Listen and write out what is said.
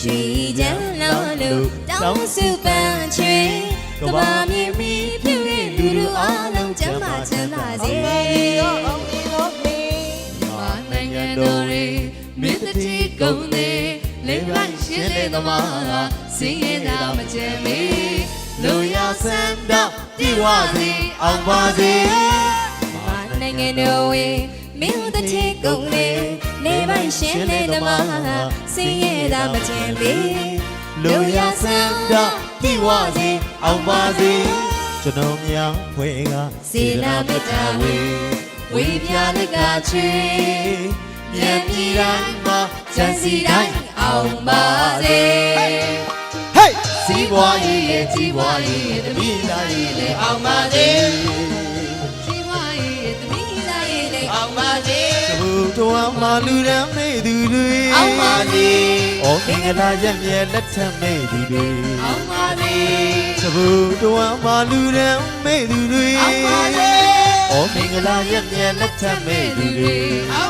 ရွှေချမ်းလို့လို့တောင်းစုပန်းချွေကဘာမြင်ပြီးပြု၍လူလူအားလုံးကျမ်းမာချမ်းသာစေမာနိုင်ငံတော်ရေမြေတတိကုန်းနေလေးလိုက်ရှင်းလေသမားစင်းရဲတာမကြမ်းမီလူရဆန္ဒပြေဝစီအောင်ပါစေမာနိုင်ငံတော်ဝေမင်းတို့ချေကုန်လေနေပိုင် ရှင်းလေသမားစင်ရတာမချင်ပေလူရဆန္ဒပြေဝစီအောင်ပါစေကျွန်တော်များဖွေကစေနာမေတ္တာဝေဝေပြလက်ကာချေမြန်ပြည်တိုင်းမှာစံစီတိုင်းအောင်ပါစေဟေးစီးပွားရေးရဲ့ကြီးပွားရေးရဲ့တမိသားရေးလည်းအောင်ပါစေရှိဝါရဲ့တမိသားရဲ့လေအောင်ပါစေ ဘုတော်မှာလူရမ်းမေသူတွေအောင်ပါစေဩမင်္ဂလာရက်မြဲလက်ထပ်မေသူတွေအောင်ပါစေသဘုတော်မှာလူရမ်းမေသူတွေအောင်ပါစေဩမင်္ဂလာရက်မြဲလက်ထပ်မေသူတွေအောင်ပါစေ